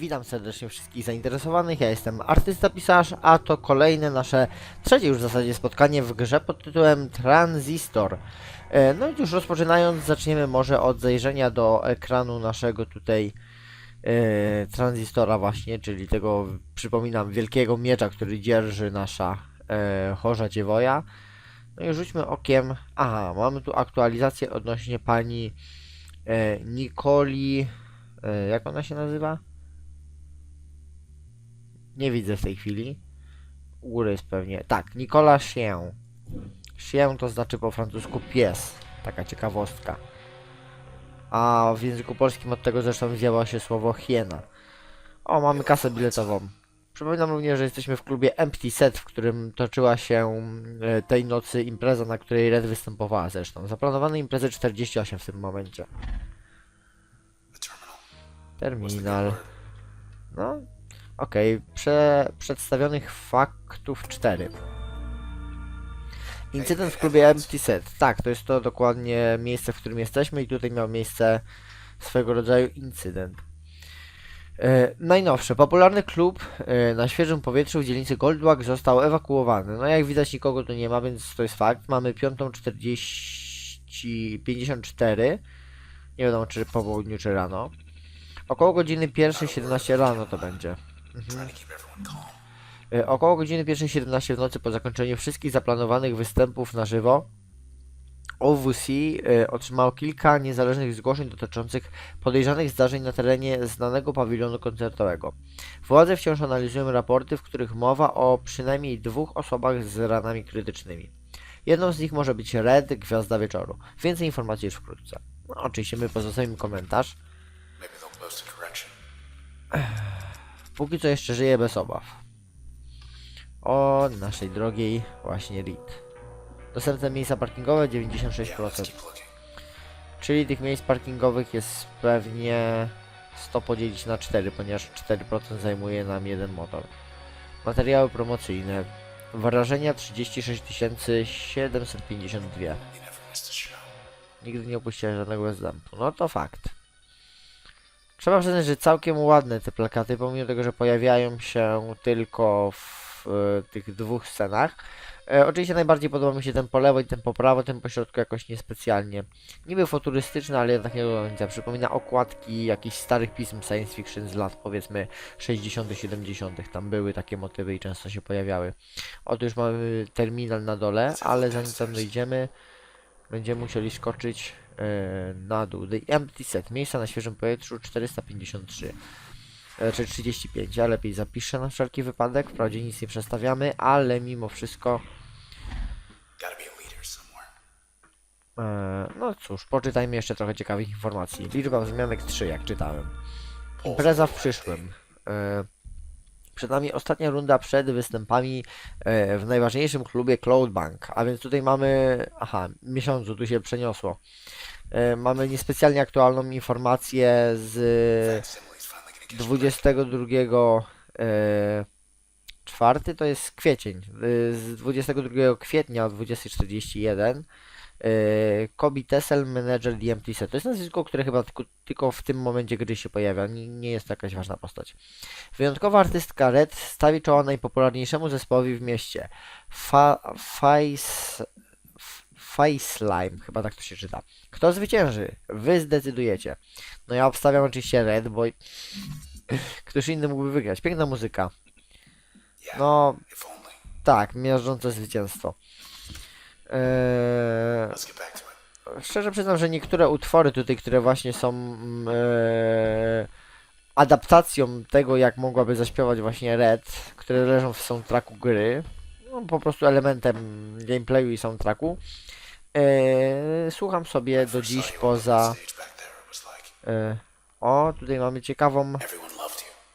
Witam serdecznie wszystkich zainteresowanych, ja jestem artysta pisarz, a to kolejne nasze trzecie już w zasadzie spotkanie w grze pod tytułem Transistor. E, No i już rozpoczynając, zaczniemy może od zajrzenia do ekranu naszego tutaj e, tranzystora właśnie, czyli tego, przypominam, wielkiego miecza, który dzierży nasza e, chorza dziewoja. No i rzućmy okiem, aha, mamy tu aktualizację odnośnie pani e, Nikoli, e, jak ona się nazywa? Nie widzę w tej chwili. U góry jest pewnie. Tak, Nicola Chien. Chien to znaczy po francusku pies. Taka ciekawostka. A w języku polskim od tego zresztą wzięło się słowo hiena. O, mamy kasę biletową. Przypominam również, że jesteśmy w klubie Empty Set, w którym toczyła się e, tej nocy impreza, na której Red występowała zresztą. Zaplanowane imprezy 48 w tym momencie. Terminal. No, okej. Prze przedstawionych faktów 4. Incydent w klubie Empty Set. Tak, to jest to dokładnie miejsce, w którym jesteśmy i tutaj miał miejsce swego rodzaju incydent. E, najnowsze. Popularny klub e, na świeżym powietrzu w dzielnicy Goldwag został ewakuowany. No jak widać nikogo tu nie ma, więc to jest fakt. Mamy 5.40 54. Nie wiadomo czy po południu czy rano. Około godziny 1.17 rano to będzie. Mhm. E, Około godziny 1.17 w nocy po zakończeniu wszystkich zaplanowanych występów na żywo OWC e, otrzymało kilka niezależnych zgłoszeń dotyczących podejrzanych zdarzeń na terenie znanego pawilonu koncertowego. Władze wciąż analizują raporty, w których mowa o przynajmniej dwóch osobach z ranami krytycznymi. Jedną z nich może być Red, Gwiazda Wieczoru. Więcej informacji już wkrótce. No, oczywiście my pozostawimy komentarz. Maybe they'll post a correction. Póki co jeszcze żyje bez obaw. O naszej drogiej właśnie Reed. Dostępne miejsca parkingowe 96%. Yeah, let's keep looking. Czyli tych miejsc parkingowych jest pewnie 100 podzielić na 4, ponieważ 4% zajmuje nam jeden motor. Materiały promocyjne. Wrażenia 36 752. You never missed a show. Nigdy nie opuściłem żadnego występu. No to fakt. Trzeba przyznać, że całkiem ładne te plakaty, pomimo tego, że pojawiają się tylko w e, tych dwóch scenach. E, oczywiście najbardziej podoba mi się ten po lewo i ten po prawo, ten po środku jakoś niespecjalnie. Niby futurystyczny, ale jednak nie do końca. Przypomina okładki jakichś starych pism science fiction z lat powiedzmy 60 70 Tam były takie motywy i często się pojawiały. Otóż mamy terminal na dole, ale zanim tam dojdziemy, będziemy musieli skoczyć e, na dół. The Empty Set. Miejsca na świeżym powietrzu 453. E, czy 35. Ja lepiej zapiszę na wszelki wypadek. Wprawdzie nic nie przestawiamy, ale mimo wszystko. E, no cóż, poczytajmy jeszcze trochę ciekawych informacji. Liczba wzmianek 3, jak czytałem. Impreza w przyszłym. E, przed nami ostatnia runda przed występami e, w najważniejszym klubie Cloudbank. A więc tutaj mamy. Aha, miesiącu tu się przeniosło. E, mamy niespecjalnie aktualną informację z Facsimile's finally gonna catch 22 e, czwarty to jest kwiecień. E, z 22 kwietnia o 20.41 e, Kobi Tessel, manager DMT Set. To jest nazwisko, które chyba tylko, tylko w tym momencie gry się pojawia. Nie, nie jest to jakaś ważna postać. Wyjątkowa artystka Red stawi czoła najpopularniejszemu zespołowi w mieście. Fa, Fais, Faceslime, chyba tak to się czyta. Kto zwycięży? Wy zdecydujecie. No ja obstawiam oczywiście Red, bo Któż inny mógłby wygrać? Piękna muzyka. No, tak, miażdżące zwycięstwo. Eee, szczerze przyznam, że niektóre utwory tutaj, które właśnie są mm, eee, adaptacją tego, jak mogłaby zaśpiewać właśnie Red, które leżą w soundtracku gry, no, po prostu elementem gameplayu i soundtracku, eee, słucham sobie do dziś poza... eee, o, tutaj mamy ciekawą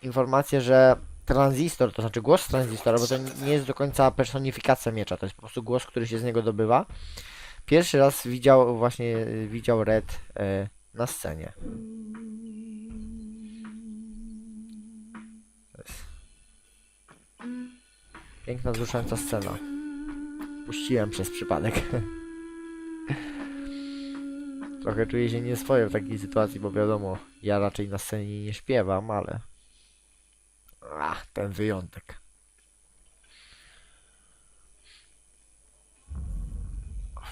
informację, że tranzystor, to znaczy głos tranzystora, bo to nie jest do końca personifikacja miecza, to jest po prostu głos, który się z niego dobywa. Pierwszy raz widział właśnie y, widział Red e, na scenie. Piękna, wzruszająca scena. Puściłem przez przypadek. Trochę czuję się nieswojo w takiej sytuacji, bo wiadomo, ja raczej na scenie nie śpiewam, ale ten wyjątek.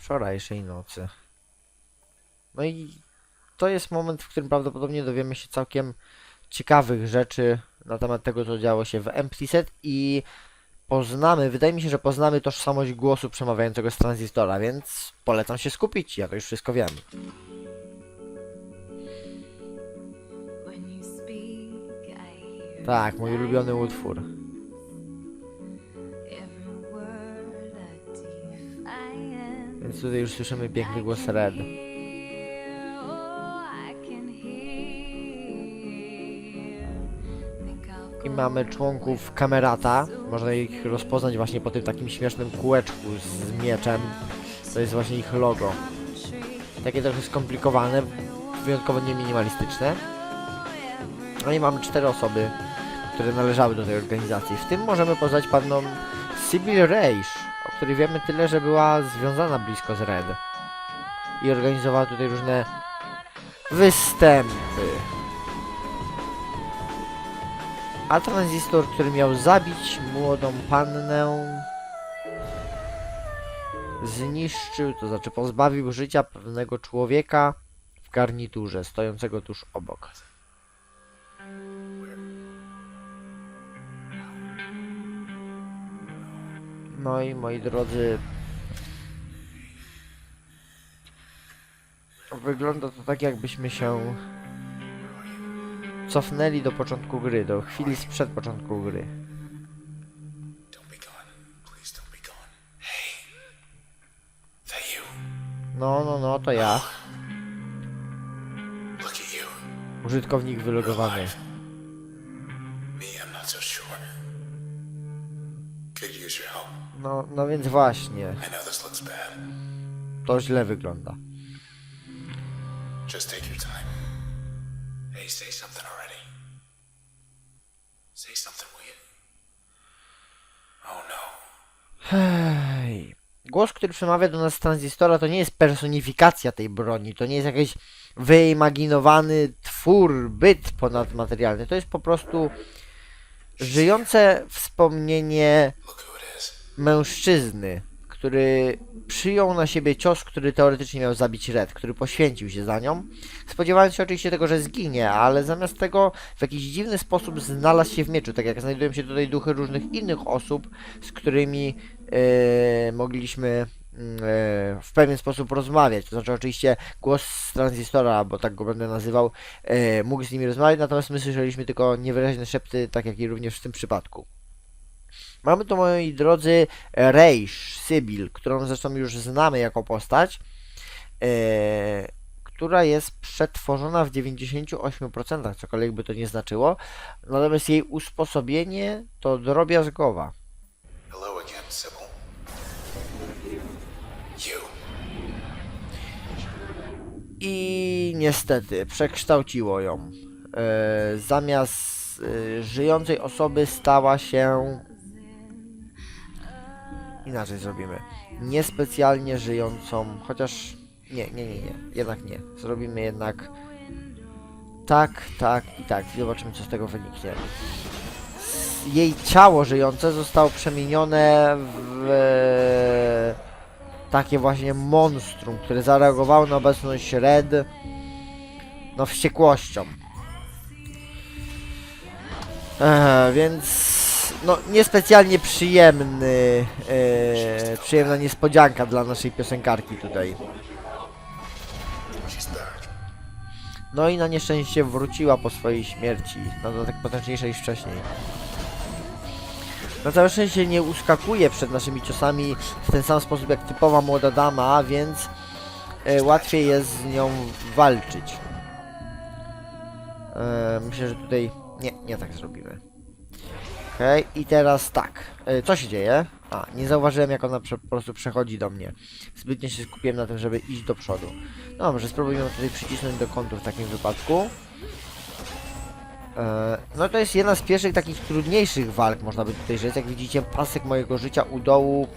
Wczorajszej nocy. No i to jest moment, w którym prawdopodobnie dowiemy się całkiem ciekawych rzeczy na temat tego, co działo się w Empty Set i poznamy, wydaje mi się, że poznamy tożsamość głosu przemawiającego z tranzystora, więc polecam się skupić, ja to już wszystko wiem. Tak, mój ulubiony utwór. Więc tutaj już słyszymy piękny głos Red. I mamy członków kamerata. Można ich rozpoznać właśnie po tym takim śmiesznym kółeczku z mieczem. To jest właśnie ich logo. Takie trochę skomplikowane, wyjątkowo nie minimalistyczne. No i mamy cztery osoby, które należały do tej organizacji. W tym możemy poznać panną Sybil Reisz, o której wiemy tyle, że była związana blisko z Red. I organizowała tutaj różne występy. A tranzystor, który miał zabić młodą pannę, zniszczył, to znaczy pozbawił życia pewnego człowieka w garniturze, stojącego tuż obok. No i moi drodzy, wygląda to tak, jakbyśmy się cofnęli do początku gry, do chwili sprzed początku gry. No, no, no, to ja. Użytkownik wylogowany. No, no więc właśnie, to źle wygląda. Just take your time. Hey, say something already. Say something, will you? Oh no. Hej. Głos, który przemawia do nas z tranzystora, to nie jest personifikacja tej broni, to nie jest jakiś wyimaginowany twór, byt ponadmaterialny. To jest po prostu żyjące wspomnienie mężczyzny, który przyjął na siebie cios, który teoretycznie miał zabić Red, który poświęcił się za nią, spodziewając się oczywiście tego, że zginie, ale zamiast tego w jakiś dziwny sposób znalazł się w mieczu, tak jak znajdują się tutaj duchy różnych innych osób, z którymi e, mogliśmy mm, e, w pewien sposób rozmawiać. To znaczy oczywiście głos z tranzystora, bo tak go będę nazywał, e, mógł z nimi rozmawiać, natomiast my słyszeliśmy tylko niewyraźne szepty, tak jak i również w tym przypadku. Mamy tu, moi drodzy, Reisz, Sybil, którą zresztą już znamy jako postać, e, która jest przetworzona w 98%, cokolwiek by to nie znaczyło. Natomiast jej usposobienie to drobiazgowa. Hello again, Sybil. You. I niestety przekształciło ją. E, zamiast e, żyjącej osoby stała się. Inaczej zrobimy. Niespecjalnie żyjącą, chociaż. Nie, nie, nie, nie. Jednak nie. Zrobimy jednak. Tak, tak i tak. I zobaczymy, co z tego wyniknie. Jej ciało żyjące zostało przemienione w takie właśnie monstrum, które zareagowało na obecność Red no wściekłością. Eee, więc no niespecjalnie przyjemny e, przyjemna niespodzianka dla naszej piosenkarki tutaj. No i na nieszczęście wróciła po swojej śmierci, na dodatek potężniejszej niż wcześniej. Na całe szczęście nie uskakuje przed naszymi ciosami w ten sam sposób jak typowa młoda dama, więc e, łatwiej jest z nią walczyć. E, myślę, że tutaj... Nie, nie tak zrobimy. Okej, i teraz tak. E, co się dzieje? A, nie zauważyłem jak ona po prostu przechodzi do mnie. Zbytnio się skupiłem na tym, żeby iść do przodu. No dobrze, spróbujmy tutaj przycisnąć do kątu w takim wypadku. E, No to jest jedna z pierwszych takich trudniejszych walk, można by tutaj rzec. Jak widzicie, pasek mojego życia u dołu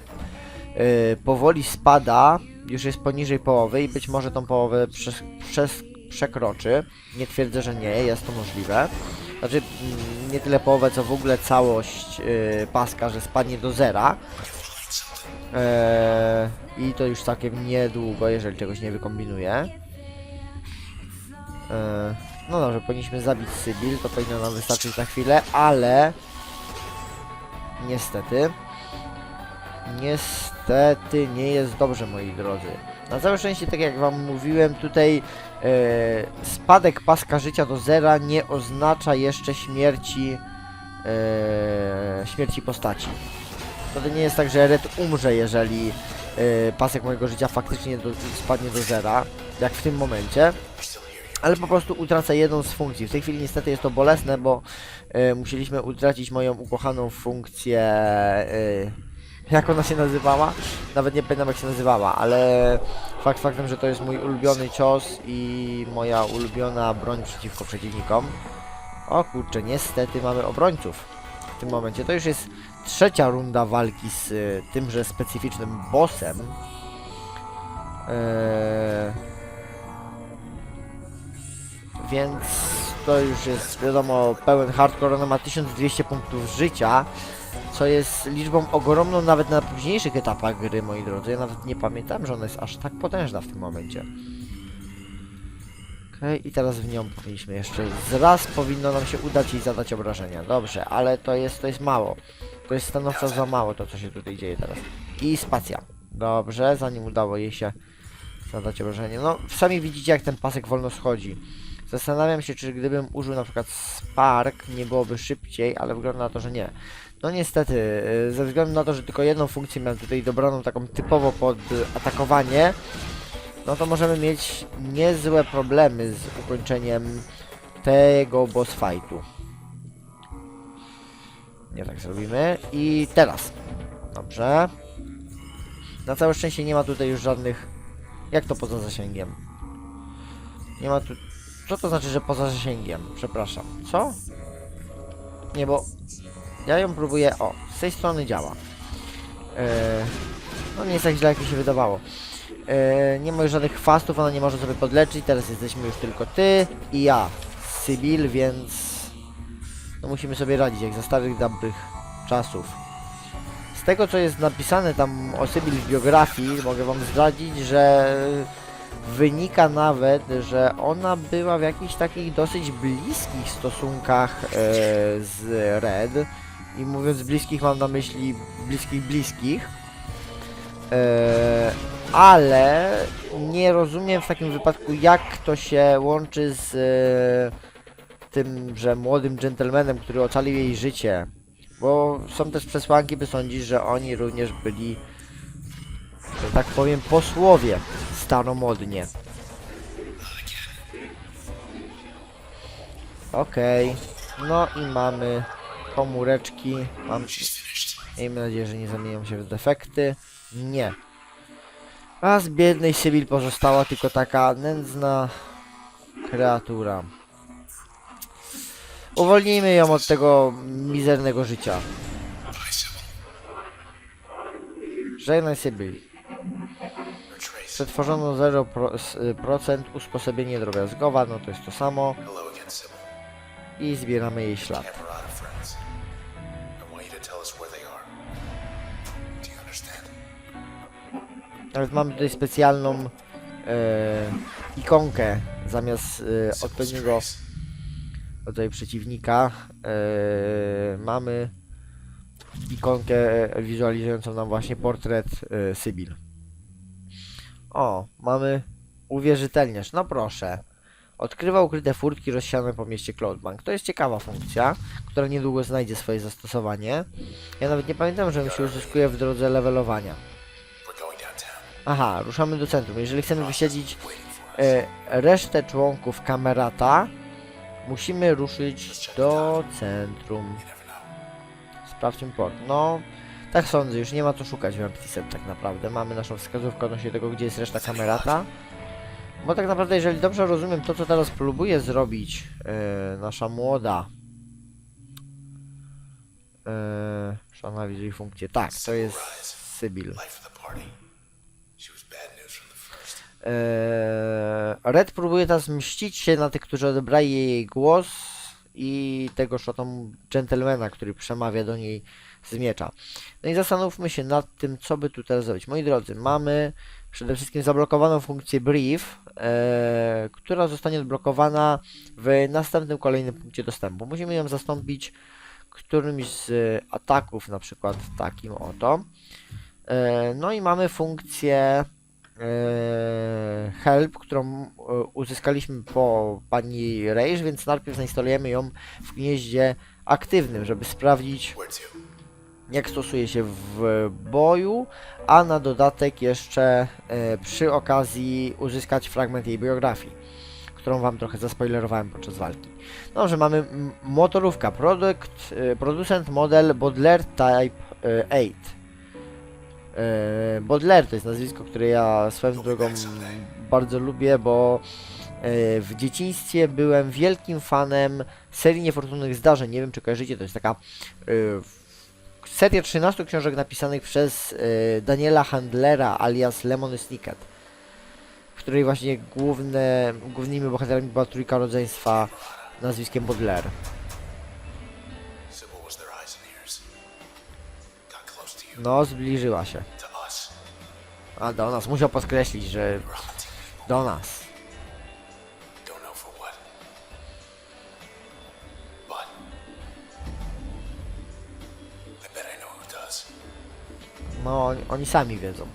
e, powoli spada, już jest poniżej połowy i być może tą połowę przez, przez, przekroczy. Nie twierdzę, że nie, jest to możliwe. Znaczy mm, nie tyle połowę, co w ogóle całość yy, paska, że spadnie do zera. Eee, I to już całkiem niedługo, jeżeli czegoś nie wykombinuję. Eee, no dobrze, powinniśmy zabić Sybil, to powinno nam wystarczyć na chwilę, ale... Niestety... Niestety nie jest dobrze, moi drodzy. Na całe szczęście, tak jak wam mówiłem, tutaj e, spadek paska życia do zera nie oznacza jeszcze śmierci e, śmierci postaci. To nie jest tak, że Red umrze, jeżeli e, pasek mojego życia faktycznie do, spadnie do zera, jak w tym momencie. Ale po prostu utraca jedną z funkcji. W tej chwili niestety jest to bolesne, bo e, musieliśmy utracić moją ukochaną funkcję. E, jak ona się nazywała? Nawet nie pamiętam jak się nazywała, ale fakt faktem, że to jest mój ulubiony cios i moja ulubiona broń przeciwko przeciwnikom. O kurczę, niestety mamy obrońców w tym momencie. To już jest trzecia runda walki z y, tymże specyficznym bossem. Eee, więc to już jest wiadomo pełen hardcore. Ona ma 1200 punktów życia, co jest liczbą ogromną nawet na późniejszych etapach gry, moi drodzy. Ja nawet nie pamiętam, że ona jest aż tak potężna w tym momencie. Okej, i teraz w nią powinniśmy jeszcze raz powinno nam się udać jej zadać obrażenia. Dobrze, ale to jest, to jest mało. To jest stanowczo za mało to, co się tutaj dzieje teraz. I spacja. Dobrze, zanim udało jej się zadać obrażenie. No, sami widzicie, jak ten pasek wolno schodzi. Zastanawiam się, czy gdybym użył na przykład Spark, nie byłoby szybciej, ale wygląda na to, że nie. No niestety, yy, ze względu na to, że tylko jedną funkcję miałem tutaj dobraną, taką typowo pod y, atakowanie, no to możemy mieć niezłe problemy z ukończeniem tego boss fightu. Nie tak zrobimy. I teraz. Dobrze. Na całe szczęście nie ma tutaj już żadnych... Jak to poza zasięgiem? Nie ma tu... Co to znaczy, że poza zasięgiem? Przepraszam. Co? Nie, bo... Ja ją próbuję... O, z tej strony działa. Eee, no nie jest tak źle, jak mi się wydawało. Eee, nie ma już żadnych chwastów, ona nie może sobie podleczyć. Teraz jesteśmy już tylko ty i ja. Sybil, więc... No musimy sobie radzić, jak za starych, dobrych czasów. Z tego, co jest napisane tam o Sybil w biografii, mogę wam zdradzić, że wynika nawet, że ona była w jakichś takich dosyć bliskich stosunkach e, z Red. I mówiąc bliskich, mam na myśli bliskich, bliskich. E, ale nie rozumiem w takim wypadku, jak to się łączy z e, tym, że młodym dżentelmenem, który ocalił jej życie. Bo są też przesłanki, by sądzić, że oni również byli, że tak powiem, posłowie staromodnie. Okej, no i mamy komóreczki. Mam, miejmy nadzieję, że nie zamienią się w defekty. Nie. A z biednej Sybil pozostała tylko taka nędzna kreatura. Uwolnijmy ją od tego mizernego życia. Żegnaj Sybil. Przetworzono 0% usposobienie drobiazgowa, no to jest to samo. I zbieramy jej ślad. Nawet mamy tutaj specjalną e, ikonkę zamiast e, odpowiedniego rodzaju przeciwnika. E, mamy ikonkę wizualizującą nam właśnie portret e, Sybil. O, mamy uwierzytelniarz. No proszę. Odkrywa ukryte furtki rozsiane po mieście Cloudbank. To jest ciekawa funkcja, która niedługo znajdzie swoje zastosowanie. Ja nawet nie pamiętam, że on się uzyskuje w drodze levelowania. Aha, ruszamy do centrum. Jeżeli chcemy us. e, resztę członków kamerata, musimy ruszyć do centrum. Sprawdźmy port. No, tak sądzę, już nie ma co szukać w Empty tak naprawdę. Mamy naszą wskazówkę odnośnie tego, gdzie jest reszta kamerata. Bo tak naprawdę, jeżeli dobrze rozumiem to, co teraz próbuje zrobić e, nasza młoda e, przeanalizuj funkcję. Tak, to jest Sybil. Red próbuje teraz mścić się na tych, którzy odebrali jej głos i tego szatą gentlemana, który przemawia do niej z miecza. No i zastanówmy się nad tym, co by tu teraz zrobić. Moi drodzy, mamy przede wszystkim zablokowaną funkcję brief, e, która zostanie odblokowana w następnym kolejnym punkcie dostępu. Musimy ją zastąpić którymś z ataków, na przykład takim oto. E, no i mamy funkcję help, którą e, uzyskaliśmy po pani Rage, więc najpierw zainstalujemy ją w gnieździe aktywnym, żeby sprawdzić jak stosuje się w boju, a na dodatek jeszcze e, przy okazji uzyskać fragment jej biografii, którą wam trochę zaspoilerowałem podczas walki. Dobrze, mamy m- motorówka, produkt, e, producent model Baudelaire Type e, 8. E, Baudelaire to jest nazwisko, które ja swoją drogą bardzo lubię, bo e, w dzieciństwie byłem wielkim fanem serii niefortunnych zdarzeń. Nie wiem, czy kojarzycie, to jest taka e, seria 13 książek napisanych przez Daniela Handlera alias Lemon Snicket, w której właśnie główne, głównymi bohaterami była trójka rodzeństwa nazwiskiem Baudelaire. No, zbliżyła się. A do nas, musiał podkreślić, że do nas. No, oni, oni sami wiedzą.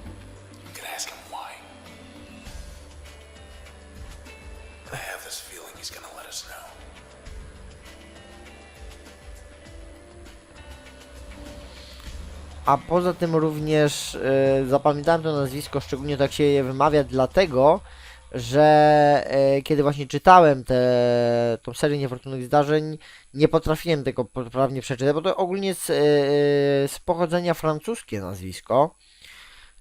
A poza tym również e, zapamiętałem to nazwisko, szczególnie tak się je wymawia, dlatego, że e, kiedy właśnie czytałem tę serię niefortunnych zdarzeń, nie potrafiłem tego poprawnie przeczytać, bo to ogólnie jest e, z pochodzenia francuskie nazwisko.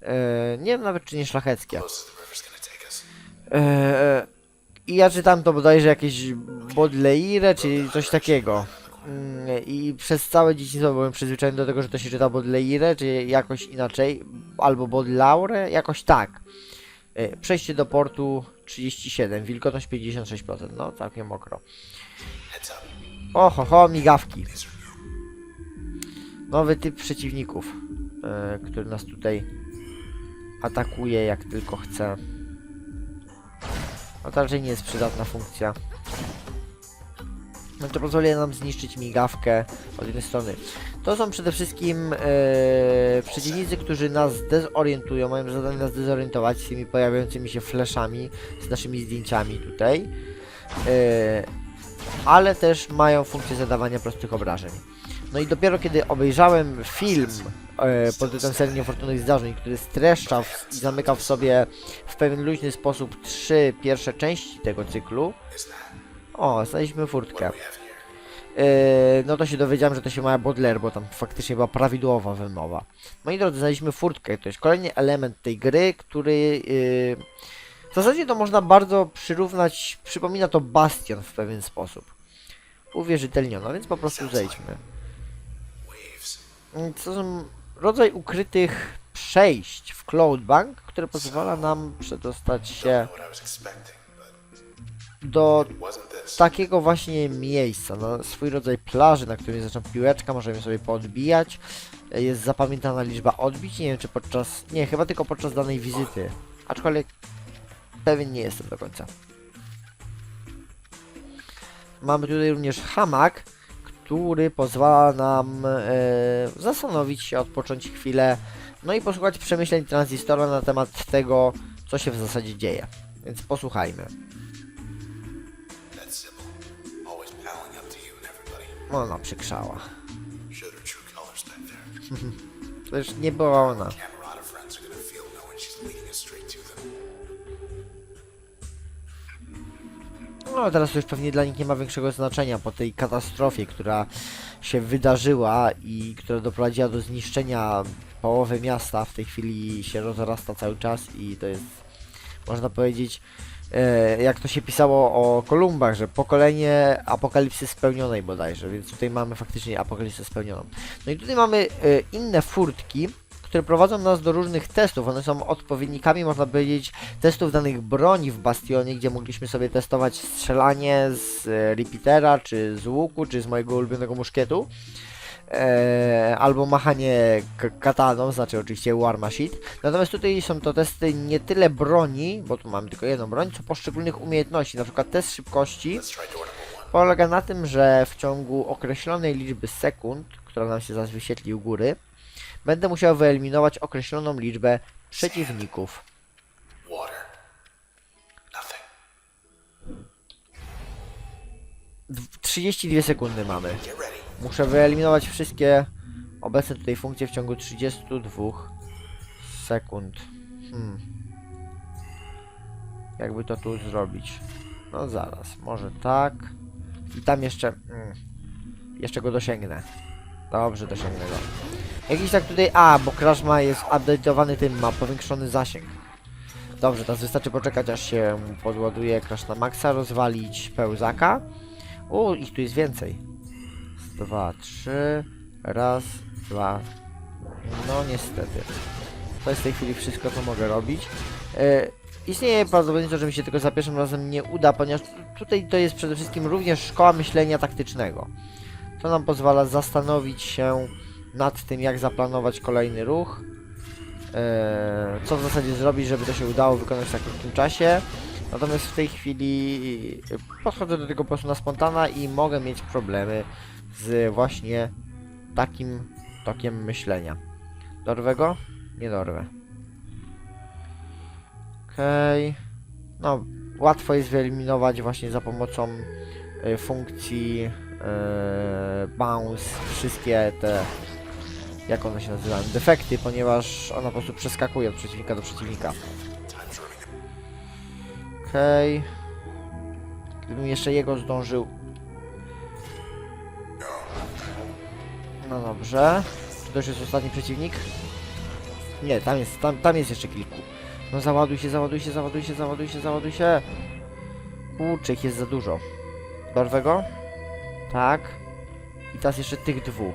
E, nie wiem nawet czy nie szlacheckie. I ja czytam to bodajże jakieś Baudelaire, czy coś takiego. Mm, I przez całe dzieciństwo byłem przyzwyczajony do tego, że to się czyta Baudelaire, czy jakoś inaczej, albo Baudelaire, jakoś tak. E, Przejście do portu 37, wilgotność 56%, no całkiem mokro. Oho, ho, migawki. Nowy typ przeciwników, e, który nas tutaj atakuje jak tylko chce. A to raczej nie jest przydatna funkcja. No to pozwoli nam zniszczyć migawkę od jednej strony. To są przede wszystkim e, przeciwnicy, którzy nas dezorientują, mają zadanie nas dezorientować z tymi pojawiającymi się flashami, z naszymi zdjęciami tutaj. E, ale też mają funkcję zadawania prostych obrażeń. No i dopiero kiedy obejrzałem film e, pod tytułem Serii Niefortunnych Zdarzeń, który streszczał w- i zamykał w sobie w pewien luźny sposób trzy pierwsze części tego cyklu, o, znaleźliśmy furtkę. E, no to się dowiedziałem, że to się ma Baudelaire, bo tam faktycznie była prawidłowa wymowa. Moi drodzy, znaleźliśmy furtkę, to jest kolejny element tej gry, który e, w zasadzie to można bardzo przyrównać, przypomina to Bastion w pewien sposób. Uwierzytelniono, więc po prostu zejdźmy. Mm, To są rodzaj ukrytych przejść w Cloudbank, które pozwala nam przedostać się do takiego właśnie miejsca, no, swój rodzaj plaży, na którym jest zaczęta piłeczka, możemy sobie poodbijać. Jest zapamiętana liczba odbić, nie wiem czy podczas, nie, chyba tylko podczas danej wizyty, aczkolwiek pewien nie jestem do końca. Mamy tutaj również hamak, który pozwala nam e, zastanowić się, odpocząć chwilę, no i posłuchać przemyśleń tranzystora na temat tego, co się w zasadzie dzieje. Więc posłuchajmy. Ona przykrzała. To już nie była ona. No teraz już pewnie dla nich nie ma większego znaczenia po tej katastrofie, która się wydarzyła i która doprowadziła do zniszczenia połowy miasta. W tej chwili się rozrasta cały czas i to jest, można powiedzieć, jak to się pisało o Kolumbach, że pokolenie apokalipsy spełnionej bodajże, więc tutaj mamy faktycznie apokalipsę spełnioną. No i tutaj mamy e, inne furtki, które prowadzą nas do różnych testów. One są odpowiednikami, można powiedzieć, testów danych broni w Bastionie, gdzie mogliśmy sobie testować strzelanie z e, repeatera, czy z łuku, czy z mojego ulubionego muszkietu. E, albo machanie kataną, znaczy oczywiście War Machine. Natomiast tutaj są to testy nie tyle broni, bo tu mamy tylko jedną broń, co poszczególnych umiejętności. Na przykład test szybkości polega na tym, że w ciągu określonej liczby sekund, która nam się zaraz wyświetli u góry, będę musiał wyeliminować określoną liczbę przeciwników. Dw- 32 sekundy mamy. Muszę wyeliminować wszystkie obecne tutaj funkcje w ciągu 32 sekund. Hmm. Jakby to tu zrobić? No zaraz, może tak. I tam jeszcze... Mm, jeszcze go dosięgnę. Dobrze, dosięgnę go. Jakiś tak tutaj... A, bo Crash ma jest update'owany tym, ma powiększony zasięg. Dobrze, teraz wystarczy poczekać aż się podładuje Crash na maksa, rozwalić pełzaka. O, ich tu jest więcej dwa, trzy, raz, dwa. No niestety. To jest w tej chwili wszystko, co mogę robić. E, istnieje prawdopodobieństwo, że mi się tylko za pierwszym razem nie uda, ponieważ tu- tutaj to jest przede wszystkim również szkoła myślenia taktycznego. To nam pozwala zastanowić się nad tym, jak zaplanować kolejny ruch. E, co w zasadzie zrobić, żeby to się udało wykonać w tak krótkim czasie. Natomiast w tej chwili podchodzę do tego po prostu na spontana i mogę mieć problemy z właśnie takim tokiem myślenia. Dorwę go? Nie dorwę. Okej. No, łatwo jest wyeliminować właśnie za pomocą y, funkcji y, bounce wszystkie te jak one się nazywają, defekty, ponieważ ona po prostu przeskakuje od przeciwnika do przeciwnika. Okej. Gdybym jeszcze jego zdążył. No dobrze. Czy to już jest ostatni przeciwnik? Nie, tam jest, tam, tam jest jeszcze kilku. No załaduj się, załaduj się, załaduj się, załaduj się, załaduj się. Kurczę, jest za dużo. Dorwę go? Tak. I teraz jeszcze tych dwóch.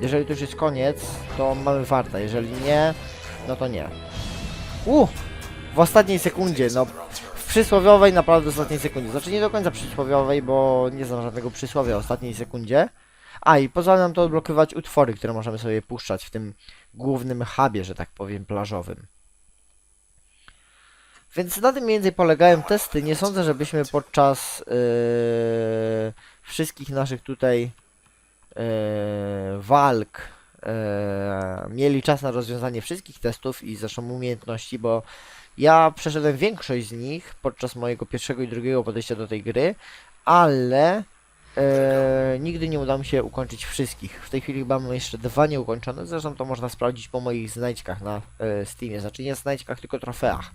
Jeżeli to już jest koniec, to mamy warta. Jeżeli nie, no to nie. Uh! W ostatniej sekundzie, no w przysłowiowej naprawdę w ostatniej sekundzie. Znaczy nie do końca przysłowiowej, bo nie znam żadnego przysłowia o ostatniej sekundzie. A i pozwala nam to odblokować utwory, które możemy sobie puszczać w tym głównym hubie, że tak powiem, plażowym. Więc na tym więcej polegają testy. Nie sądzę, żebyśmy podczas yy, wszystkich naszych tutaj yy, walk yy, mieli czas na rozwiązanie wszystkich testów i zresztą umiejętności, bo ja przeszedłem większość z nich podczas mojego pierwszego i drugiego podejścia do tej gry, ale e, nigdy nie udało mi się ukończyć wszystkich. W tej chwili chyba mam jeszcze dwa nieukończone, zresztą to można sprawdzić po moich znajdźkach na e, Steamie. Znaczy nie znajdźkach, tylko trofeach.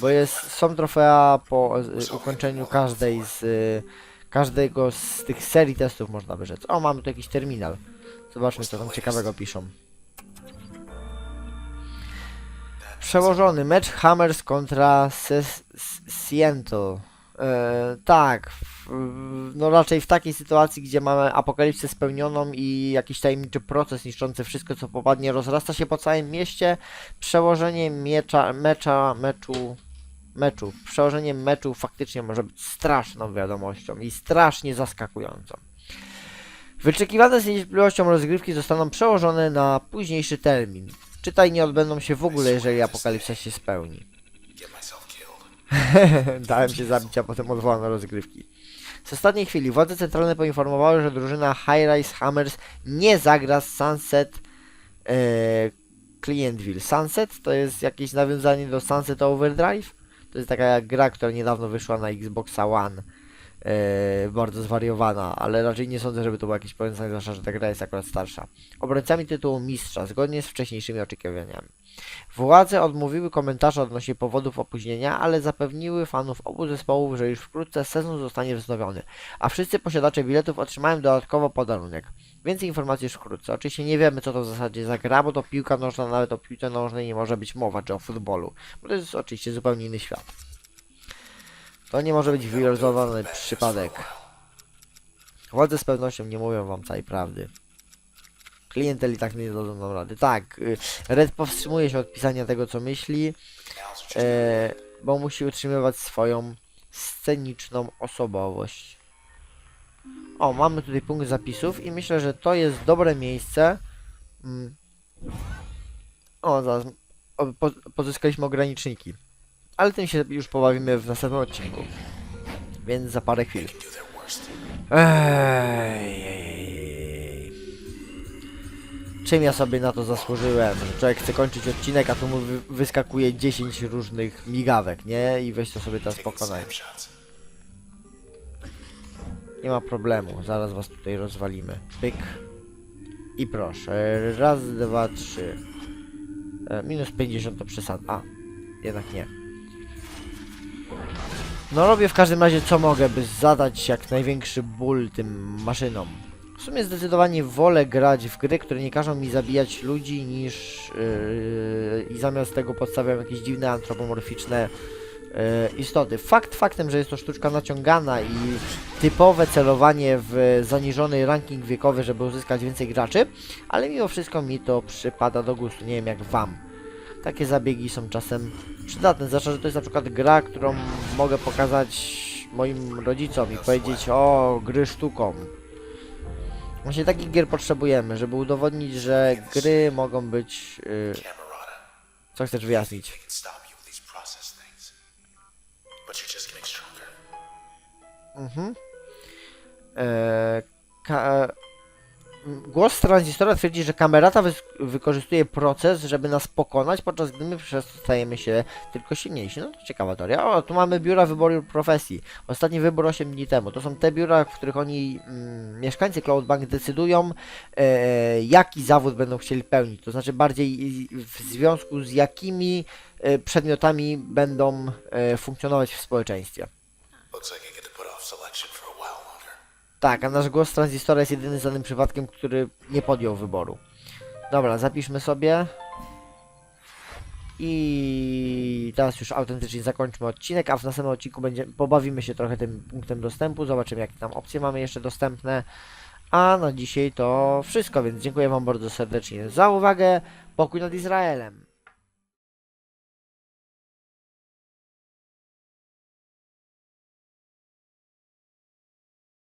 Bo jest, są trofea po e, ukończeniu każdej z e, każdego z tych serii testów można by rzec. O, mamy tu jakiś terminal. Zobaczmy co tam ciekawego piszą. Przełożony mecz Hammers kontra Seattle. E, tak, no raczej w takiej sytuacji, gdzie mamy apokalipsę spełnioną i jakiś tajemniczy proces niszczący wszystko, co popadnie, rozrasta się po całym mieście. Przełożenie miecza, mecza, meczu, meczu, przełożenie meczu faktycznie może być straszną wiadomością i strasznie zaskakującą. Wyczekiwane z niecierpliwością rozgrywki zostaną przełożone na późniejszy termin. Czytaj nie odbędą się w ogóle, jeżeli apokalipsa się spełni. Dałem się zabić, a potem odwołano rozgrywki. Z ostatniej chwili władze centralne poinformowały, że drużyna High Rise Hammers nie zagra z Sunset e, Clientville. Sunset to jest jakieś nawiązanie do Sunset Overdrive. To jest taka gra, która niedawno wyszła na Xboxa One. E, bardzo zwariowana, ale raczej nie sądzę, żeby to było jakieś powiązanie, zwłaszcza, że ta gra jest akurat starsza. Obrońcami tytułu mistrza, zgodnie z wcześniejszymi oczekiwaniami. Władze odmówiły komentarza odnośnie powodów opóźnienia, ale zapewniły fanów obu zespołów, że już wkrótce sezon zostanie wznowiony, a wszyscy posiadacze biletów otrzymają dodatkowo podarunek. Więcej informacji już wkrótce. Oczywiście nie wiemy, co to w zasadzie za gra, bo to piłka nożna, nawet o piłce nożnej nie może być mowa, czy o futbolu, bo to jest oczywiście zupełnie inny świat. To nie może być wylosowany przypadek. Władze z pewnością nie mówią wam całej prawdy. Klientel i tak nie dadzą nam rady. Tak, y, Red powstrzymuje się od pisania tego, co myśli, e, bo musi utrzymywać swoją sceniczną osobowość. O, mamy tutaj punkt zapisów i myślę, że to jest dobre miejsce. Mm. O, zaraz. O, po, pozyskaliśmy ograniczniki. Ale tym się już pobawimy w następnym odcinku. Więc za parę chwil. Ej. Czym ja sobie na to zasłużyłem? Że człowiek chce kończyć odcinek, a tu mu wy wyskakuje 10 różnych migawek, nie? I weź to sobie teraz pokonaj. Nie ma problemu, zaraz was tutaj rozwalimy. Pyk. I proszę. Raz, dwa, trzy. E, minus 50 to przesad. A, jednak nie. No robię w każdym razie co mogę, by zadać jak największy ból tym maszynom. W sumie zdecydowanie wolę grać w gry, które nie każą mi zabijać ludzi niż yy, i zamiast tego podstawiam jakieś dziwne antropomorficzne yy, istoty. Fakt faktem, że jest to sztuczka naciągana i typowe celowanie w zaniżony ranking wiekowy, żeby uzyskać więcej graczy, ale mimo wszystko mi to przypada do gustu, nie wiem jak wam. Takie zabiegi są czasem przydatne, zwłaszcza, że to jest na przykład gra, którą mogę pokazać moim rodzicom i powiedzieć o gry sztuką. Właśnie takich gier potrzebujemy, żeby udowodnić, że gry mogą być... Yy, co chcesz wyjaśnić? Mhm. Eee, głos tranzystora twierdzi, że kamerata wys- wykorzystuje proces, żeby nas pokonać, podczas gdy my przez to stajemy się tylko silniejsi. No to ciekawa teoria. O, tu mamy biura wyboru profesji. Ostatni wybór 8 dni temu. To są te biura, w których oni, mm, mieszkańcy Cloudbank, decydują, e, jaki zawód będą chcieli pełnić. To znaczy bardziej w związku z jakimi e, przedmiotami będą e, funkcjonować w społeczeństwie. Looks Tak, a nasz głos tranzystora jest jedynym znanym przypadkiem, który nie podjął wyboru. Dobra, zapiszmy sobie. I teraz już autentycznie zakończmy odcinek, a w następnym odcinku będzie, pobawimy się trochę tym punktem dostępu, zobaczymy jakie tam opcje mamy jeszcze dostępne. A na dzisiaj to wszystko, więc dziękuję Wam bardzo serdecznie za uwagę. Pokój nad Izraelem.